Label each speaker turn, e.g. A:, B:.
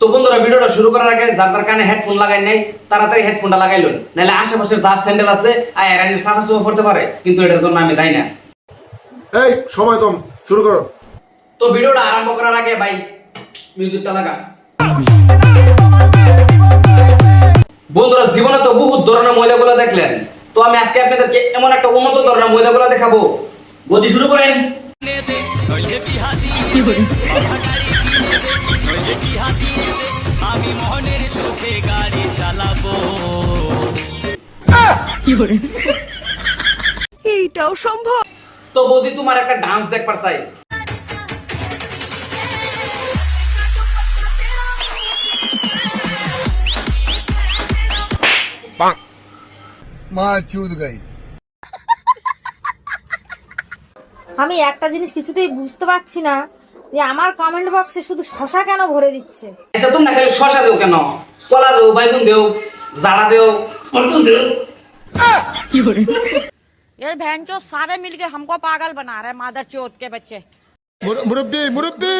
A: তো বন্ধুরা ভিডিওটা শুরু করার আগে যার যার কানে হেডফোন লাগাই নাই তাড়াতাড়ি হেডফোনটা লাগাইলো নাহলে আশেপাশের যা স্যান্ডেল আছে আয় রানির সাফা চুপা পড়তে পারে কিন্তু এটার জন্য আমি দায়ী না।
B: এই সময় কম শুরু করো।
A: তো ভিডিওটা আরম্ভ করার আগে ভাই মিউজিকটা লাগা। বন্ধুরা জীবনে তো বহুত ধরনের ময়দাগুলো দেখলেন। তো আমি আজকে আপনাদেরকে এমন একটা উন্নত ধরনের ময়দাগুলো দেখাবো। গতি শুরু করেন।
C: এইটাও সম্ভব।
A: তো বৌদি তোমার একটা ডান্স দেখবার চাই।
B: माँ चूद गई
D: আমি একটা জিনিস কিছুতেই বুঝতে পারছি না যে আমার কমেন্ট বক্সে শুধু শশা কেন ভরে দিচ্ছে
A: আচ্ছা তোমরা খালি শশা দেও কেন কলা দেও বাইগুন দেও জাড়া দেও পটল দেও
E: ये बहन चो सारे मिलके हमको पागल बना रहे मादर चोत के बच्चे
B: मुरब्बी मुरब्बी